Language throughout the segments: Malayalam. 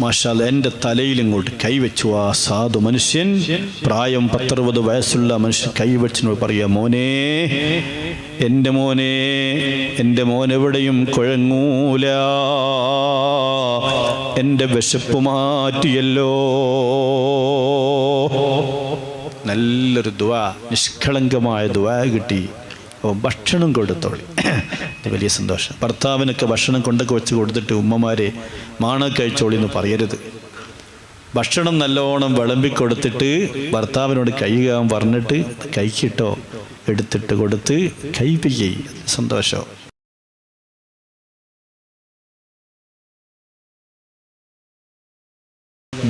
മാഷാല്ല എന്റെ തലയിൽ ഇങ്ങോട്ട് കൈവച്ചു ആ സാധു മനുഷ്യൻ പ്രായം പത്തറുപത് വയസ്സുള്ള മനുഷ്യൻ കൈവച്ചിനോട് പറയാ മോനെ എന്റെ മോനെ എന്റെ മോൻ എവിടെയും കുഴങ്ങൂല. എന്റെ വിശപ്പ് മാറ്റിയല്ലോ. നല്ലൊരു ദ്വാ നിഷ്കളങ്കമായ ദ്വാ കിട്ടി. അപ്പോൾ ഭക്ഷണം കൊടുത്തോളി. വലിയ സന്തോഷം. ഭർത്താവിനൊക്കെ ഭക്ഷണം കൊണ്ടൊക്കെ വെച്ച് കൊടുത്തിട്ട് ഉമ്മമാരെ മാണ കഴിച്ചോളി എന്ന് പറയരുത്. ഭക്ഷണം നല്ലോണം വിളമ്പി കൊടുത്തിട്ട് ഭർത്താവിനോട് കൈകാൻ പറഞ്ഞിട്ട് കൈക്കിട്ടോ എടുത്തിട്ട് കൊടുത്ത് കൈപ്പിക്കൈ സന്തോഷം.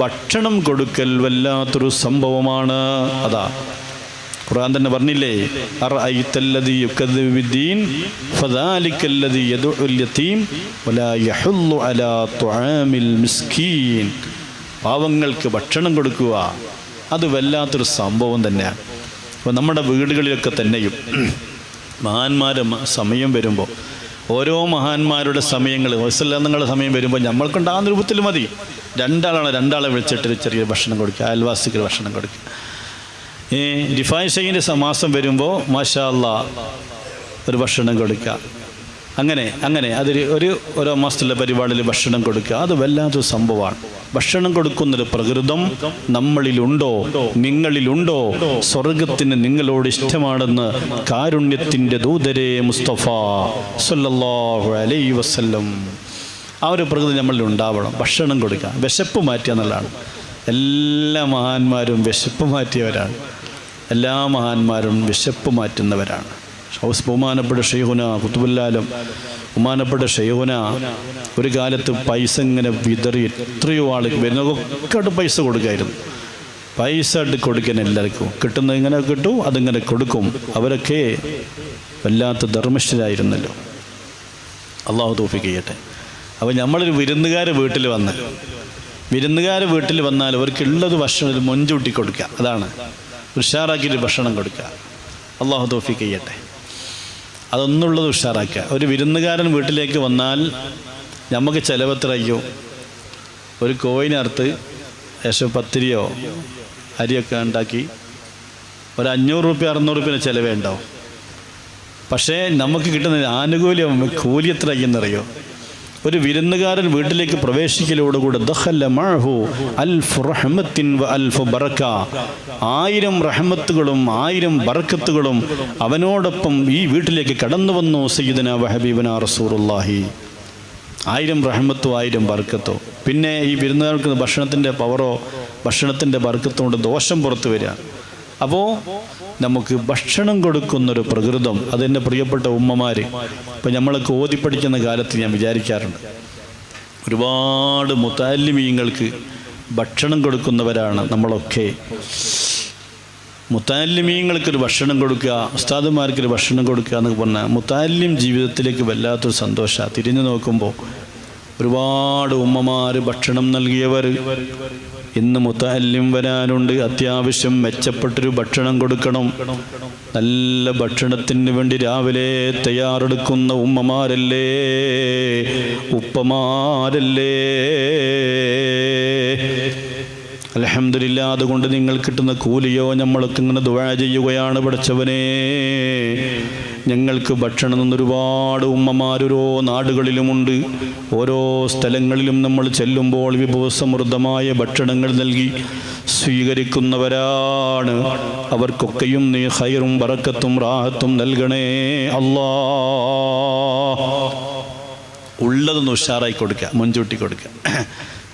ഭക്ഷണം കൊടുക്കൽ വല്ലാത്തൊരു സംഭവമാണ്. അതാ ഖുർആൻ തന്നെ പറഞ്ഞില്ലേ? പാവങ്ങൾക്ക് ഭക്ഷണം കൊടുക്കുക അത് വല്ലാത്തൊരു സംഭവം തന്നെയാണ് അപ്പോൾ നമ്മുടെ വീടുകളിലൊക്കെ തന്നെയും മഹാന്മാരെ സമയം വരുമ്പോൾ ഓരോ മഹാന്മാരുടെ സമയങ്ങൾ വത്സലങ്ങളുടെ സമയം വരുമ്പോൾ നമ്മൾക്കുണ്ടാകുന്ന രൂപത്തിൽ മതി. രണ്ടാളാണ് രണ്ടാളെ വിളിച്ചിട്ട് ചെറിയ ഭക്ഷണം കൊടുക്കുക അയൽവാസിക്ക് ഭക്ഷണം കൊടുക്കുക. ഈ റിഫായ് ഷെയ്ഖിന്റെ മാസം വരുമ്പോൾ മാഷാല്ല ഒരു ഭക്ഷണം കൊടുക്കുക. അങ്ങനെ അങ്ങനെ. അതൊരു ഒരു ഓരോ മാസത്തിലെ പരിപാടിയിൽ ഭക്ഷണം കൊടുക്കുക. അത് വല്ലാത്തൊരു സംഭവമാണ്. ഭക്ഷണം കൊടുക്കുന്നൊരു പ്രകൃതം നമ്മളിലുണ്ടോ? നിങ്ങളിലുണ്ടോ? സ്വർഗത്തിന് നിങ്ങളോട് ഇഷ്ടമാണെന്ന് കാരുണ്യത്തിന്റെ ദൂതരെ മുസ്തഫ സല്ലല്ലാഹു അലൈഹി വസല്ലം. ആ ഒരു പ്രകൃതി നമ്മളിൽ ഉണ്ടാവണം. ഭക്ഷണം കൊടുക്കുക. വിശപ്പ് മാറ്റുക എന്നുള്ളതാണ് എല്ലാ മഹാന്മാരും വിശപ്പ് മാറ്റിയവരാണ്. എല്ലാ മഹാന്മാരും വിശപ്പ് മാറ്റുന്നവരാണ്. ബഹുമാനപ്പെട്ട ഷെയ്ഹുന കുത്തുബുല്ലാലും. ബഹുമാനപ്പെട്ട ഷെയ്ഹുന ഒരു കാലത്ത് പൈസ ഇങ്ങനെ വിതറി എത്രയോ ആൾക്ക് വരുന്നതൊക്കെ പൈസ കൊടുക്കായിരുന്നു. പൈസ ഇട്ട് കൊടുക്കാൻ എല്ലാവർക്കും കിട്ടുന്നത് ഇങ്ങനെ കിട്ടും അതിങ്ങനെ കൊടുക്കും. അവരൊക്കെ വല്ലാത്ത ധർമ്മിഷ്ഠരായിരുന്നല്ലോ. അള്ളാഹു തോഫിക്ക് ചെയ്യട്ടെ. അപ്പോൾ നമ്മളൊരു വിരുന്നുകാർ വീട്ടിൽ വന്ന് വിരുന്നുകാർ വീട്ടിൽ വന്നാൽ അവർക്കുള്ളത് ഭക്ഷണം ഒരു മൊഞ്ചൂട്ടി കൊടുക്കുക. അതാണ്. ഉഷാറാക്കിയിട്ട് ഭക്ഷണം കൊടുക്കുക. അള്ളാഹു തോഫിക്ക് ചെയ്യട്ടെ. അതൊന്നുള്ളത് ഉഷാറാക്കുക. ഒരു വിരുന്നുകാരൻ വീട്ടിലേക്ക് വന്നാൽ നമുക്ക് ചിലവത്രയ്യോ ഒരു കോയിനർത്ത് ഏകദേശം പത്തിരിയോ അരിയൊക്കെ ഉണ്ടാക്കി ഒരു അഞ്ഞൂറ് റുപ്യ അറുന്നൂറ് റുപ്യ ചിലവേ ഉണ്ടാവും. പക്ഷേ നമുക്ക് കിട്ടുന്ന ആനുകൂല്യം കൂലി എത്ര എന്നറിയോ ഒരു വിരുന്നുകാരൻ വീട്ടിലേക്ക് പ്രവേശിക്കലോടുകൂടെ ആയിരം റഹ്മത്തുകളും ആയിരം ബറക്കത്തുകളും അവനോടൊപ്പം ഈ വീട്ടിലേക്ക് കടന്നു വന്നു സയ്യിദന വഹബീബന റസൂറുല്ലാഹി ആയിരം റഹ്മത്തോ ആയിരം ബർക്കത്തോ പിന്നെ ഈ വിരുന്നുകാർക്ക് ഭക്ഷണത്തിന്റെ പവറോ ഭക്ഷണത്തിന്റെ ബർക്കത്തോ കൊണ്ട് ദോഷം പുറത്തു വരിക. അപ്പോൾ നമുക്ക് ഭക്ഷണം കൊടുക്കുന്നൊരു പ്രകൃതം അതെന്റെ പ്രിയപ്പെട്ട ഉമ്മമാർ ഇപ്പം നമ്മളൊക്കെ ഓതി പഠിക്കുന്ന കാലത്ത് ഞാൻ വിചാരിക്കാറുണ്ട്. ഒരുപാട് മുത്താലിമീങ്ങൾക്ക് ഭക്ഷണം കൊടുക്കുന്നവരാണ് നമ്മളൊക്കെ. മുത്താലിമീങ്ങൾക്കൊരു ഭക്ഷണം കൊടുക്കുക ഉസ്താദുമാർക്കൊരു ഭക്ഷണം കൊടുക്കുക എന്നൊക്കെ പറഞ്ഞാൽ മുത്താലിം ജീവിതത്തിലേക്ക് വല്ലാത്തൊരു സന്തോഷമാണ് തിരിഞ്ഞു നോക്കുമ്പോൾ ഒരുപാട് ഉമ്മമാർ ഭക്ഷണം നൽകിയവർ ഇന്ന് മുത്തഹല്യം വരാനുണ്ട്. അത്യാവശ്യം മെച്ചപ്പെട്ടൊരു ഭക്ഷണം കൊടുക്കണം. നല്ല ഭക്ഷണത്തിന് വേണ്ടി രാവിലെ തയ്യാറെടുക്കുന്ന ഉമ്മമാരല്ലേ? ഉപ്പമാരല്ലേ? അലഹമില്ല അതുകൊണ്ട് നിങ്ങൾ കിട്ടുന്ന കൂലിയോ നമ്മളൊക്കെ ഇങ്ങനെ ദുഴ ചെയ്യുകയാണ് പഠിച്ചവനെ. ഞങ്ങൾക്ക് ഭക്ഷണം നിന്നൊരുപാട് ഉമ്മമാരോരോ നാടുകളിലുമുണ്ട്. ഓരോ സ്ഥലങ്ങളിലും നമ്മൾ ചെല്ലുമ്പോൾ വിഭവസമൃദ്ധമായ ഭക്ഷണങ്ങൾ നൽകി സ്വീകരിക്കുന്നവരാണ്. അവർക്കൊക്കെയും നീ ഹൈറും വറക്കത്തും റാഹത്തും നൽകണേ അല്ലാ. ഉള്ളതൊന്ന് ഉഷാറായി കൊടുക്കുക മുൻചൂട്ടി കൊടുക്കുക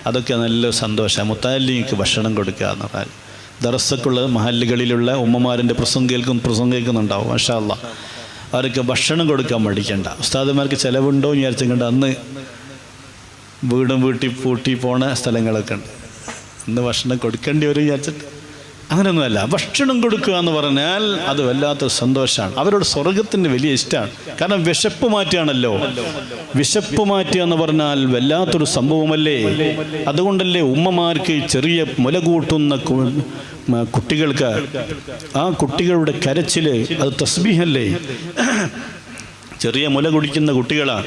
അതൊക്കെ നല്ല സന്തോഷം. മുത്താലിക്ക് ഭക്ഷണം കൊടുക്കുക എന്ന് പറഞ്ഞാൽ ദറസക്കുള്ള മഹല്ലുകളിലുള്ള ഉമ്മമാരിന്റെ പ്രസംഗം കേൾക്കും പ്രസംഗം കേൾക്കുന്നുണ്ടാവും മാഷാ അല്ലാ അവർക്ക് ഭക്ഷണം കൊടുക്കാൻ മടിക്കണ്ട. ഉസ്താദന്മാർക്ക് ചിലവുണ്ടോ എന്ന് വിചാരിച്ചുകൊണ്ട് അന്ന് വീടും വീട്ടി പൂട്ടി പോണ സ്ഥലങ്ങളൊക്കെ ഉണ്ട്. അന്ന് ഭക്ഷണം കൊടുക്കേണ്ടി വരും വിചാരിച്ചിട്ട് അങ്ങനെയൊന്നുമല്ല. ഭക്ഷണം കൊടുക്കുക എന്ന് പറഞ്ഞാൽ അത് വല്ലാത്ത സന്തോഷമാണ്. അവരോട് സ്വർഗത്തിന് വലിയ ഇഷ്ടമാണ്. കാരണം വിശപ്പ് മാറ്റുകയാണല്ലോ. വിശപ്പ് മാറ്റുക എന്ന് പറഞ്ഞാൽ വല്ലാത്തൊരു സംഭവമല്ലേ? അതുകൊണ്ടല്ലേ ഉമ്മമാർക്ക് ചെറിയ മുല കൂട്ടുന്ന കുട്ടികൾക്ക് ആ കുട്ടികളുടെ കരച്ചിൽ അത് തസ്ബീഹല്ലേ? ചെറിയ മുല കുടിക്കുന്ന കുട്ടികളാണ്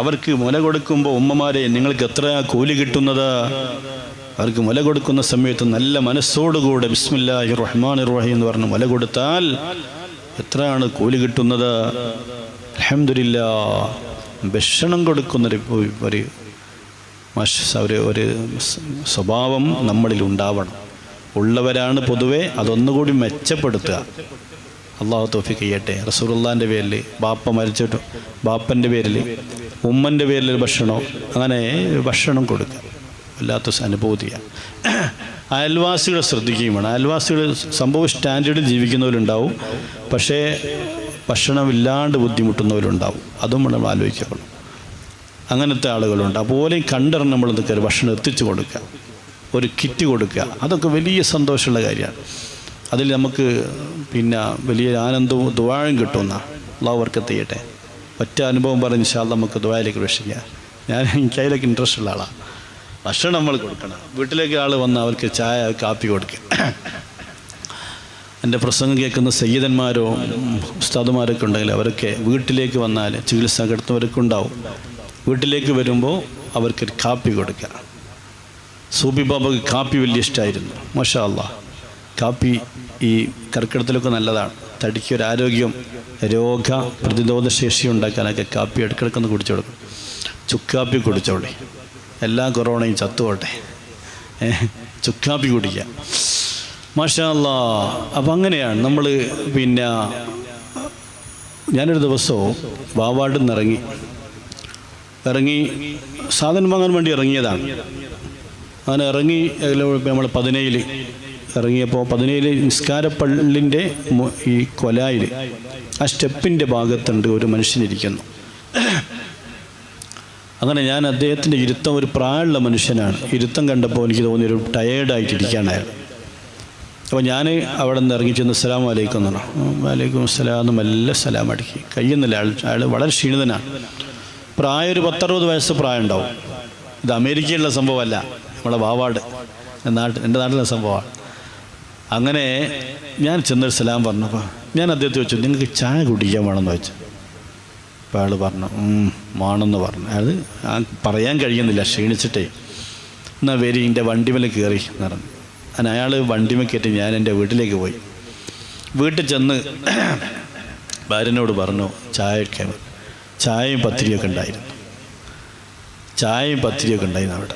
അവർക്ക് മുല കൊടുക്കുമ്പോൾ ഉമ്മമാരെ നിങ്ങൾക്ക് എത്ര കൂലി കിട്ടുന്നത്? അവർക്ക് മുല കൊടുക്കുന്ന സമയത്ത് നല്ല മനസ്സോടുകൂടെ ബിസ്മില്ലാഹി റഹ്മാൻ റഹീം എന്ന് പറഞ്ഞ് മുല കൊടുത്താൽ എത്രയാണ് കൂലി കിട്ടുന്നത്? അലഹമില്ല ഭക്ഷണം കൊടുക്കുന്നൊരു ഒരു ഒരു ഒരു സ്വഭാവം നമ്മളിൽ ഉണ്ടാവണം. ഉള്ളവരാണ് പൊതുവെ അതൊന്നുകൂടി മെച്ചപ്പെടുത്തുക. അള്ളാഹു തോഫി ചെയ്യട്ടെ. റസൂറുല്ലാന്റെ പേരിൽ ബാപ്പ മരിച്ചിട്ട് ബാപ്പന്റെ പേരിൽ ഉമ്മന്റെ പേരിൽ ഭക്ഷണം? അങ്ങനെ ഭക്ഷണം കൊടുക്കുക. വല്ലാത്ത അനുഭൂതിയാണ് അയൽവാസികളെ ശ്രദ്ധിക്കുകയും വേണം അയൽവാസികൾ സംഭവ സ്റ്റാൻഡേർഡിൽ ജീവിക്കുന്നവരുണ്ടാവും. പക്ഷേ ഭക്ഷണമില്ലാണ്ട് ബുദ്ധിമുട്ടുന്നവരുണ്ടാവും. അതും നമ്മൾ ആലോചിക്കണം അങ്ങനത്തെ ആളുകളുണ്ട്. അതുപോലെ കണ്ടറിഞ്ഞ് നമ്മൾ ഒരു ഭക്ഷണം എത്തിച്ചു കൊടുക്കുക. ഒരു കിറ്റ് കൊടുക്കുക. അതൊക്കെ വലിയ സന്തോഷമുള്ള കാര്യമാണ്. അതിൽ നമുക്ക് പിന്നെ വലിയ ആനന്ദവും ദ്വാഴം കിട്ടുന്ന അള്ളാഹു വർക്കത്ത് ചെയ്യട്ടെ. ഒറ്റ അനുഭവം പറഞ്ഞ് ശാൽ നമുക്ക് ദുബായിലേക്ക് വിഷയിക്കാം ഞാൻ എനിക്ക് അതിലേക്ക് ഇൻട്രസ്റ്റ് ഉള്ള ആളാണ് ഭക്ഷണം നമ്മൾ കൊടുക്കണം. വീട്ടിലേക്ക് ആൾ വന്ന് അവർക്ക് ചായ കാപ്പി കൊടുക്കുക എന്റെ പ്രസംഗം കേൾക്കുന്ന സയ്യിദന്മാരോ ഉസ്താദുമാരൊക്കെ ഉണ്ടെങ്കിൽ അവരൊക്കെ വീട്ടിലേക്ക് വന്നാൽ ചികിത്സ കിടത്തുന്നവരൊക്കെ ഉണ്ടാവും. വീട്ടിലേക്ക് വരുമ്പോൾ അവർക്ക് കാപ്പി കൊടുക്കുക സൂബി ബാബക്ക് കാപ്പി വലിയ ഇഷ്ടമായിരുന്നു മഷാ അല്ലാ കാപ്പി ഈ കർക്കിടത്തിലൊക്കെ നല്ലതാണ്. തടിക്ക് ഒരു ആരോഗ്യം രോഗ പ്രതിരോധ ശേഷി ഉണ്ടാക്കാനൊക്കെ കാപ്പി ഇടക്കിടക്കൊന്ന് കുടിച്ചു കൊടുക്കും. ചുക്കാപ്പി കുടിച്ചോളി. എല്ലാ കൊറോണയും ചത്തുപോട്ടെ. ചുക്കാപ്പി കുടിക്കുക മാഷാ അല്ലാ അപ്പം അങ്ങനെയാണ് നമ്മൾ പിന്നെ ഞാനൊരു ദിവസവും വാവാട്ടിൽ നിന്ന് ഇറങ്ങി. ഇറങ്ങി സാധനം വാങ്ങാൻ വേണ്ടി ഇറങ്ങിയതാണ്. അങ്ങനെ ഇറങ്ങി നമ്മൾ പതിനേഴിൽ ഇറങ്ങിയപ്പോൾ പതിനേഴിൽ നിസ്കാരപ്പള്ളിന്റെ ഈ കൊലായിൽ ആ സ്റ്റെപ്പിന്റെ ഭാഗത്തുണ്ട് ഒരു മനുഷ്യനിരിക്കുന്നു അങ്ങനെ ഞാൻ അദ്ദേഹത്തിന്റെ ഇരുത്തം ഒരു പ്രായമുള്ള മനുഷ്യനാണ്. ഇരുത്തം കണ്ടപ്പോൾ എനിക്ക് തോന്നി ഒരു ടയേർഡായിട്ടിരിക്കുകയാണ് അയാൾ അപ്പോൾ ഞാൻ അവിടെ നിന്ന് ഇറങ്ങി ചെന്ന് അസ്സലാം വലൈക്കും എന്ന് പറഞ്ഞു. വലൈക്കും അസ്സലാം എന്ന് മെല്ലെ സലാം അടക്കി. കയ്യുന്നില്ല അയാൾ അയാൾ വളരെ ക്ഷീണിതനാണ്. പ്രായം ഒരു പത്തറുപത് വയസ്സ് പ്രായം ഉണ്ടാവും ഇത് അമേരിക്കയിലുള്ള സംഭവമല്ല. നമ്മളെ വാവാട്. നാട്ടിൽ എന്റെ നാട്ടിലെ സംഭവമാണ്. അങ്ങനെ ഞാൻ ചെന്നൊരു സലാം പറഞ്ഞപ്പോൾ ഞാൻ അദ്ദേഹത്തെ വെച്ചു നിങ്ങൾക്ക് ചായ കുടിക്കാൻ വേണമെന്ന് വെച്ചു അപ്പോൾ അയാൾ പറഞ്ഞു മാണെന്ന് പറഞ്ഞു. അയാൾ പറയാൻ കഴിയുന്നില്ല ക്ഷീണിച്ചിട്ടേ. എന്നാൽ വരി എന്റെ വണ്ടിമേൽ കയറി എന്ന് പറഞ്ഞു. അങ്ങനെ അയാൾ വണ്ടിമേൽ കയറ്റി ഞാൻ എന്റെ വീട്ടിലേക്ക് പോയി. വീട്ടിൽ ചെന്ന് ഭാര്യനോട് പറഞ്ഞു ചായയൊക്കെ ചായയും പത്തിരിയൊക്കെ ഉണ്ടായിരുന്നു. ചായയും പത്തിരിയൊക്കെ ഉണ്ടായിരുന്നു അവിടെ.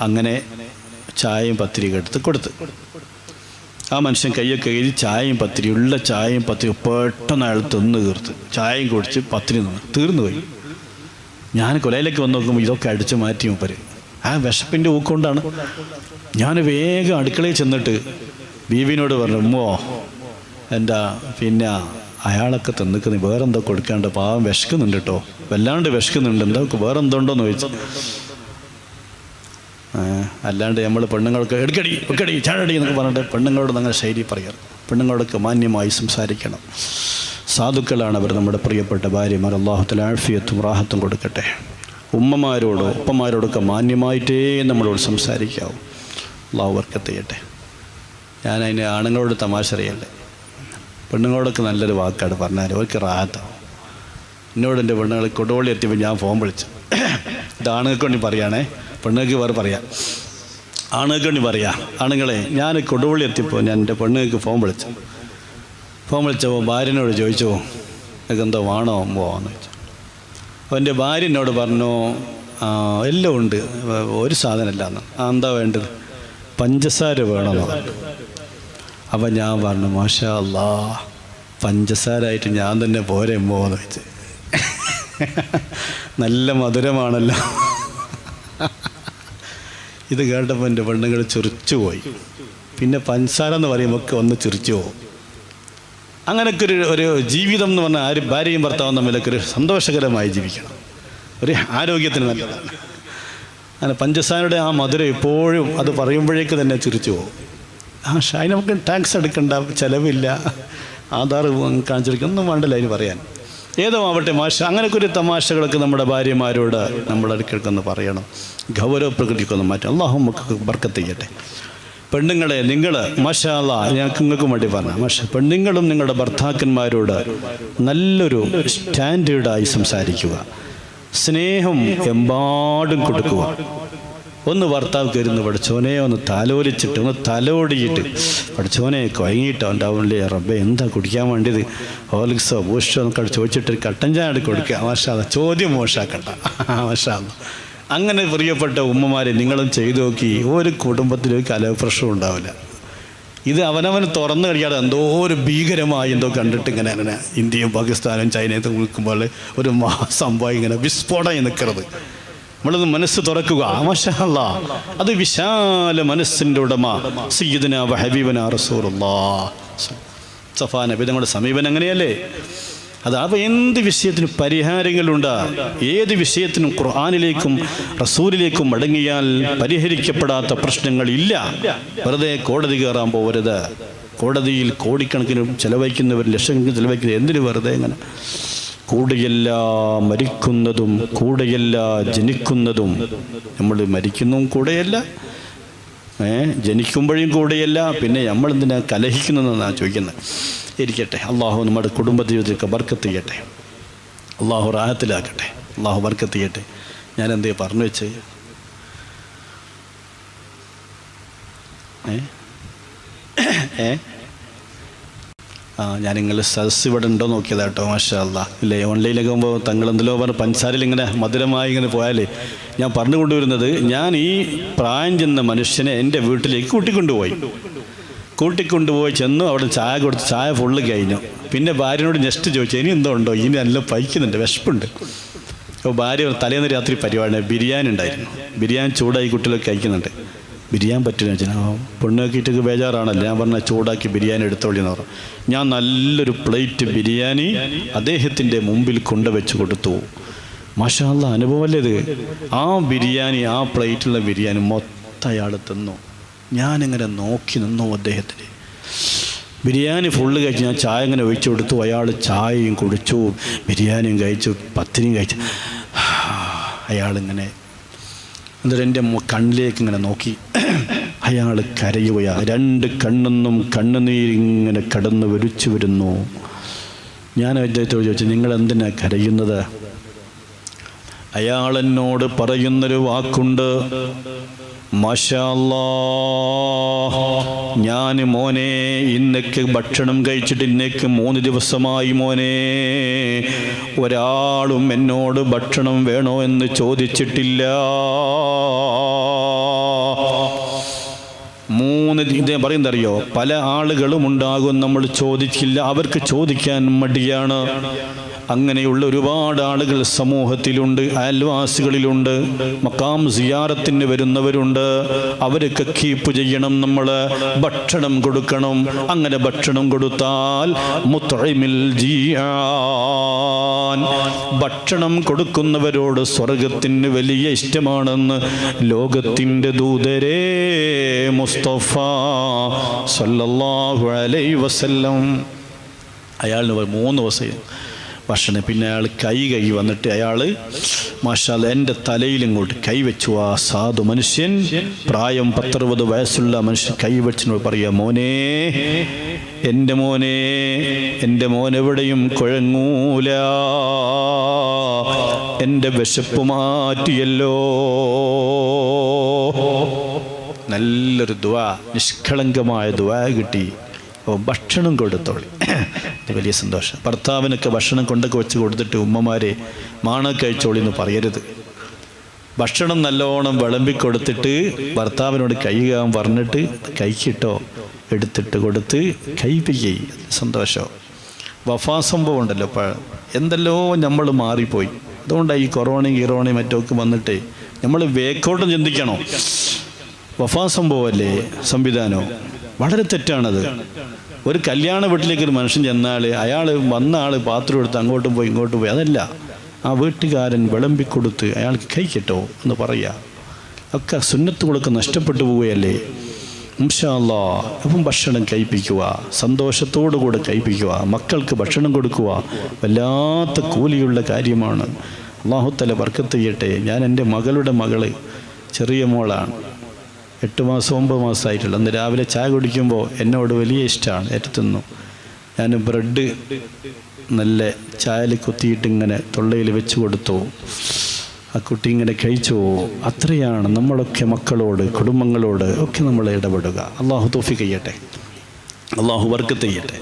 അങ്ങനെ ചായയും പത്തിരിയൊക്കെ എടുത്ത് കൊടുത്ത്. ആ മനുഷ്യൻ കയ്യൊക്കെ കയറി ചായയും പത്തിരി ഉള്ള ചായയും പത്തിരി പെട്ടെന്ന് അയാൾ തിന്ന് തീർത്ത്. ചായയും കുടിച്ച് പത്തിരി നിന്ന് തീർന്നു പോയി ഞാൻ കൊലയിലേക്ക് വന്ന് നോക്കുമ്പോൾ ഇതൊക്കെ അടിച്ചു മാറ്റി മൂപ്പര്. ആ വിശപ്പിന്റെ ഊക്കൊണ്ടാണ് ഞാൻ വേഗം അടുക്കളയിൽ ചെന്നിട്ട് ബീവിനോട് പറഞ്ഞു ഉമ്മോ എന്താ പിന്നെ അയാളൊക്കെ തിന്നിക്കുന്ന വേറെന്തോ കൊടുക്കാണ്ട് പാവം വിശക്കുന്നുണ്ട് കേട്ടോ വല്ലാണ്ട് വിശക്കുന്നുണ്ട്. എന്താ വേറെന്തോണ്ടോന്ന് ചോദിച്ചു. അല്ലാണ്ട് നമ്മൾ പെണ്ണുങ്ങൾക്ക് എടുക്കടി എടുക്കടി ചാടടി എന്നൊക്കെ പറഞ്ഞിട്ട് പെണ്ണുങ്ങളോട് അങ്ങനെ ശൈലി പറയാറ് പെണ്ണുങ്ങളോടൊക്കെ മാന്യമായി സംസാരിക്കണം. സാധുക്കളാണ് അവർ നമ്മുടെ പ്രിയപ്പെട്ട ഭാര്യമാർ. അള്ളാഹുത്തിൽ ആഫിയത്തും റാഹത്തും കൊടുക്കട്ടെ. ഉമ്മമാരോടോ ഉപ്പമാരോടൊക്കെ മാന്യമായിട്ടേ നമ്മളോട് സംസാരിക്കാവും. അള്ളാഹു വർക്കത്ത് ചെയ്യട്ടെ ഞാൻ ആണുങ്ങളോട് തമാശ അറിയല്ലേ പെണ്ണുങ്ങളോടൊക്കെ നല്ലൊരു വാക്കാണ് പറഞ്ഞാൽ അവർക്ക് റാഹത്താവും. എന്നോട് എന്റെ പെണ്ണുങ്ങൾ കൊടുവള്ളി എത്തിയപ്പോൾ ഞാൻ ഫോൺ വിളിച്ചു. ഇത് ആണുങ്ങൾക്ക് വേണ്ടി പറയുകയാണേ പെണ്ണുങ്ങൾക്ക് വേറെ പറയാം. ആണുങ്ങൾക്ക് വേണ്ടി പറയാം. ആണുങ്ങളെ ഞാൻ കൊടുവള്ളി എത്തിയപ്പോൾ ഞാൻ എന്റെ പെണ്ണുങ്ങൾക്ക് ഫോൺ വിളിച്ചു. ഫോൺ വിളിച്ചപ്പോൾ ഭാര്യനോട് ചോദിച്ചു നിങ്ങൾക്ക് എന്തോ വേണോ പോവാന്ന് ചോദിച്ചു. അപ്പോൾ എന്റെ ഭാര്യ എന്നോട് പറഞ്ഞു എല്ലാം ഉണ്ട്. ഒരു സാധനമല്ല എന്ന്. എന്താ വേണ്ടത്? പഞ്ചസാര വേണമെന്ന് പറഞ്ഞു. അപ്പം ഞാൻ പറഞ്ഞു മാഷാ അല്ലാ പഞ്ചസാരായിട്ട് ഞാൻ തന്നെ പോരെ പോവാന്ന് വെച്ച് നല്ല മധുരമാണല്ലോ. ഇത് കേട്ടപ്പോൾ എന്റെ പെണ്ണുങ്ങൾ ചിറിച്ചു പോയി പിന്നെ പഞ്ചസാര എന്ന് പറയുമ്പോൾ ഒക്കെ ഒന്ന് ചിറിച്ചു പോകും. അങ്ങനെയൊക്കെ ഒരു ഒരു ജീവിതം എന്ന് പറഞ്ഞാൽ ആരും ഭാര്യയും ഭർത്താവും തമ്മിലൊക്കെ ഒരു സന്തോഷകരമായി ജീവിക്കണം. ഒരു ആരോഗ്യത്തിന് നല്ലതാണ്. അങ്ങനെ പഞ്ചസാരയുടെ ആ മധുരം എപ്പോഴും അത് പറയുമ്പോഴേക്ക് തന്നെ ചിരിച്ചു പോകും. ആ ഷായി നമുക്ക് ടാക്സ് എടുക്കണ്ട ചിലവില്ല. ആധാർ കാണിച്ചിരിക്കും ഒന്നും വേണ്ടല്ല അതിന് പറയാൻ. ഏതോ ആവട്ടെ മാഷ അങ്ങനെയൊക്കെ ഒരു തമാശകളൊക്കെ നമ്മുടെ ഭാര്യമാരോട് നമ്മുടെ അടുക്കൽക്കൊന്ന് പറയണം. ഗൗരവ പ്രകൃതിക്കൊന്ന് മാറ്റം അള്ളാഹു ബർക്കത്ത് ചെയ്യട്ടെ. പെണ്ണുങ്ങളെ നിങ്ങൾ മഷാല ഞങ്ങൾക്ക് നിങ്ങൾക്കും വേണ്ടി പറഞ്ഞു. മഷ പെണ്ണുങ്ങളും നിങ്ങളുടെ ഭർത്താക്കന്മാരോട് നല്ലൊരു സ്റ്റാൻഡേർഡായി സംസാരിക്കുക. സ്നേഹം എമ്പാടും കൊടുക്കുക. ഒന്ന് ഭർത്താവ് കയറുന്നു പഠിച്ചോനെ ഒന്ന് തലോലിച്ചിട്ട് ഒന്ന് തലോടിയിട്ട്. പഠിച്ചോനെ അവന്റെ അവന്റെ റബ്ബെ എന്താ കുടിക്കാൻ വേണ്ടിയത്? ഹോലിക്സോ ബൂസ്റ്റോ എന്നൊക്കെ ചോദിച്ചിട്ട് ഒരു കട്ടൻ ചായ എടുത്ത് കൊടുക്കുക. മാഷാ ചോദ്യം മോശാക്കണ്ട. മാഷാ. അങ്ങനെ പ്രിയപ്പെട്ട ഉമ്മമാരെ നിങ്ങളും ചെയ്തു നോക്കി ഒരു കുടുംബത്തിലൊരു കലപ്രശ്നം ഉണ്ടാവില്ല. ഇത് അവനവൻ തുറന്നു കഴിയാതെ എന്തോ ഒരു ഭീകരമായി എന്തോ കണ്ടിട്ട് ഇങ്ങനെ അങ്ങനെ ഇന്ത്യയും പാകിസ്ഥാനും ചൈനയും നിൽക്കുമ്പോൾ ഒരു മഹാസംഭവം ഇങ്ങനെ വിസ്ഫോടമായി നിൽക്കുന്നത് നമ്മളത് മനസ്സ് തുറക്കുക. മഷാല്ല അത് വിശാല മനസ്സിന്റെ ഉടമ. സയ്യിദന ഹബീബന റസൂറുല്ലാ സഫാ നബി നമ്മുടെ സമീപനം അങ്ങനെയല്ലേ? അത് അവ എന്ത് വിഷയത്തിന് പരിഹാരങ്ങളുണ്ട്? ഏത് വിഷയത്തിനും ഖുർആാനിലേക്കും റസൂലിലേക്കും മടങ്ങിയാൽ പരിഹരിക്കപ്പെടാത്ത പ്രശ്നങ്ങൾ ഇല്ല വെറുതെ കോടതി കയറാൻ പോകരുത് കോടതിയിൽ കോടിക്കണക്കിന് ചെലവഴിക്കുന്നവർ ലക്ഷക്കണക്കിന് ചെലവഴിക്കുന്നത് എന്തിനു വെറുതെ ഇങ്ങനെ? കൂടെയല്ല മരിക്കുന്നതും കൂടെയല്ല ജനിക്കുന്നതും. നമ്മൾ മരിക്കുന്നതും കൂടെയല്ല. ഏ ജനിക്കുമ്പോഴും കൂടെയല്ല. പിന്നെ നമ്മൾ എന്തിനാ കലഹിക്കുന്നതെന്നാണ് ചോദിക്കുന്നത്? ഇരിക്കട്ടെ. അള്ളാഹു നമ്മുടെ കുടുംബ ജീവിതത്തിലേക്ക് ബർക്കത്ത് ചെയ്യട്ടെ. അള്ളാഹു റാഹത്തിലാക്കട്ടെ. അള്ളാഹു ബർക്കത്ത് ചെയ്യട്ടെ. ഞാൻ എന്തേ പറഞ്ഞു വെച്ച്? ഏ? ഏ? ഞാൻ നിങ്ങൾ സദസ് ഇവിടെ ഉണ്ടോ നോക്കിയതാ കേട്ടോ മാഷാ അല്ലാ. ഇല്ലേ ഓൺലൈനിലൊക്കെ തങ്ങൾ എന്തെല്ലോ പറഞ്ഞ് പഞ്ചസാരയിൽ ഇങ്ങനെ മധുരമായി ഇങ്ങനെ പോയാലേ ഞാൻ പറഞ്ഞു കൊണ്ടുവരുന്നത് ഞാൻ ഈ പ്രായം ചെന്ന മനുഷ്യനെ എന്റെ വീട്ടിലേക്ക് കൂട്ടിക്കൊണ്ടുപോയി. കൂട്ടിക്കൊണ്ടുപോയി ചെന്നു അവിടെ ചായ കൊടുത്ത് ചായ ഫുള്ള് കഴിഞ്ഞു. പിന്നെ ഭാര്യനോട് ജസ്റ്റ് ചോദിച്ചു ഇനി എന്തോ ഉണ്ടോ? ഇനി നല്ല പൈക്കുന്നുണ്ട് വിശപ്പുണ്ട്. അപ്പോൾ ഭാര്യ തലേന്ന് രാത്രി പരിപാടി ബിരിയാണി ഉണ്ടായിരുന്നു. ബിരിയാണി ചൂടായി കുട്ടികളൊക്കെ കഴിക്കുന്നുണ്ട്. ബിരിയാണി പറ്റില്ല ആ പെണ്ണാക്കിയിട്ടൊക്കെ ബേജാറാണല്ലോ. ഞാൻ പറഞ്ഞ ചൂടാക്കി ബിരിയാണി എടുത്തോളി എന്ന് പറഞ്ഞു. ഞാൻ നല്ലൊരു പ്ലേറ്റ് ബിരിയാണി അദ്ദേഹത്തിന്റെ മുമ്പിൽ കൊണ്ടുവച്ച് കൊടുത്തു. മാഷാല്ല അനുഭവമല്ലേ ഇത്? ആ ബിരിയാണി ആ പ്ലേറ്റുള്ള ബിരിയാണി മൊത്തം അയാൾ തിന്നു. ഞാനിങ്ങനെ നോക്കി നിന്നു അദ്ദേഹത്തിന്. ബിരിയാണി ഫുള്ള് കഴിച്ച് ഞാൻ ചായ ഇങ്ങനെ ഒഴിച്ചു കൊടുത്തു. അയാൾ ചായയും കുടിച്ചു. ബിരിയാണിയും കഴിച്ചു. പത്തിരിയും കഴിച്ചു. അയാളിങ്ങനെ എന്നിട്ട് എന്റെ കണ്ണിലേക്ക് ഇങ്ങനെ നോക്കി. അയാൾ കരയുകയാ. രണ്ട് കണ്ണെന്നും കണ്ണുനീരിങ്ങനെ കടന്ന് വരിച്ചു വരുന്നു. ഞാൻ അദ്ദേഹത്തോട് ചോദിച്ചു നിങ്ങൾ എന്തിനാ കരയുന്നത്? അയാൾ എന്നോട് പറയുന്നൊരു വാക്കുണ്ട്. ഞാൻ മോനെ ഇന്നക്ക് ഭക്ഷണം കഴിച്ചിട്ട് ഇന്നേക്ക് മൂന്ന് ദിവസമായി മോനെ. ഒരാളും എന്നോട് ഭക്ഷണം വേണോ എന്ന് ചോദിച്ചിട്ടില്ല. മൂന്ന് ഇത് പറയുന്നറിയോ പല ആളുകളും ഉണ്ടാകും നമ്മൾ ചോദിച്ചില്ല. അവർക്ക് ചോദിക്കാൻ മടിയാണ്. അങ്ങനെയുള്ള ഒരുപാട് ആളുകൾ സമൂഹത്തിലുണ്ട് അയൽവാസികളിലുണ്ട് മക്കാം സിയാറത്തിന് വരുന്നവരുണ്ട്. അവരൊക്കെ കീപ്പ് ചെയ്യണം നമ്മൾ ഭക്ഷണം കൊടുക്കണം. അങ്ങനെ ഭക്ഷണം കൊടുത്താൽ മുത്തഴിമിൽ ഭക്ഷണം കൊടുക്കുന്നവരോട് സ്വർഗത്തിന് വലിയ ഇഷ്ടമാണെന്ന് ലോകത്തിന്റെ ദൂതരേ മുസ്തഫ സല്ലല്ലാഹു അലൈ വസല്ലം. അയാളിന് മൂന്ന് ദിവസം ഭക്ഷണം. പിന്നെ അയാൾ കൈ കൈ വന്നിട്ട് അയാൾ മാഷാൽ എന്റെ തലയിൽ ഇങ്ങോട്ട് കൈവച്ചു ആ സാധു മനുഷ്യൻ പ്രായം പത്തറുപത് വയസ്സുള്ള മനുഷ്യൻ കൈ പറയാ മോനെ എന്റെ മോനെ എന്റെ മോൻ എവിടെയും കുഴങ്ങൂല. എന്റെ വിശപ്പ് മാറ്റിയല്ലോ. നല്ലൊരു ദ്വാ നിഷ്കളങ്കമായ ദ്വാ കിട്ടി. ഭക്ഷണം കൊടുത്തോളി. ഇത് വലിയ സന്തോഷം. ഭർത്താവിനൊക്കെ ഭക്ഷണം കൊണ്ടൊക്കെ വെച്ച് കൊടുത്തിട്ട് ഉമ്മമാരെ മാണ കഴിച്ചോളി എന്ന് പറയരുത്. ഭക്ഷണം നല്ലോണം വിളമ്പി കൊടുത്തിട്ട് ഭർത്താവിനോട് കൈകാൻ പറഞ്ഞിട്ട് കൈക്കിട്ടോ എടുത്തിട്ട് കൊടുത്ത് കൈപ്പിക്കൈ സന്തോഷം. വഫാ സംഭവം ഉണ്ടല്ലോ. ഇപ്പോൾ എന്തെല്ലോ നമ്മൾ മാറിപ്പോയി. അതുകൊണ്ടാണ് ഈ കൊറോണയും ഗിറോണയും മറ്റൊക്കെ വന്നിട്ട് നമ്മൾ വേക്കോട്ടം ചിന്തിക്കണോ? വഫാ സംഭവമല്ലേ? സംവിധാനം? വളരെ തെറ്റാണത്. ഒരു കല്യാണ വീട്ടിലേക്ക് ഒരു മനുഷ്യൻ ചെന്നാൽ അയാൾ വന്ന ആൾ പാത്രം എടുത്ത് അങ്ങോട്ടും പോയി ഇങ്ങോട്ടും പോയി അതല്ല. ആ വീട്ടുകാരൻ വിളമ്പിക്കൊടുത്ത് അയാൾക്ക് കഴിക്കട്ടോ എന്ന് പറയുക ഒക്കെ സുന്നത്ത് സുന്നത്തുകളൊക്കെ നഷ്ടപ്പെട്ടു പോവുകയല്ലേ. ഇൻഷാല്ല അപ്പം ഭക്ഷണം കഴിപ്പിക്കുക സന്തോഷത്തോടു കൂടെ കഴിപ്പിക്കുക മക്കൾക്ക് ഭക്ഷണം കൊടുക്കുക വല്ലാത്ത കൂലിയുള്ള കാര്യമാണ്. അള്ളാഹുത്തല വർക്കത്ത് ചെയ്യട്ടെ. ഞാൻ എന്റെ മകളുടെ മകൾ ചെറിയ മോളാണ്. എട്ട് മാസം ഒമ്പത് മാസമായിട്ടുള്ളൂ അന്ന് രാവിലെ ചായ കുടിക്കുമ്പോൾ എന്നോട് വലിയ ഇഷ്ടമാണ് ഏറ്റത്തുന്നു. ഞാൻ ബ്രെഡ് നല്ല ചായയിൽ കുത്തിയിട്ട് ഇങ്ങനെ തൊള്ളയിൽ വെച്ച് കൊടുത്തു. ആ കുട്ടി ഇങ്ങനെ കഴിച്ചു. അത്രയാണ് നമ്മളൊക്കെ മക്കളോട് കുടുംബങ്ങളോട് ഒക്കെ നമ്മൾ ഇടപെടുക. അള്ളാഹു തോഫി കഴിയട്ടെ അള്ളാഹു വർക്ക് ചെയ്യട്ടെ.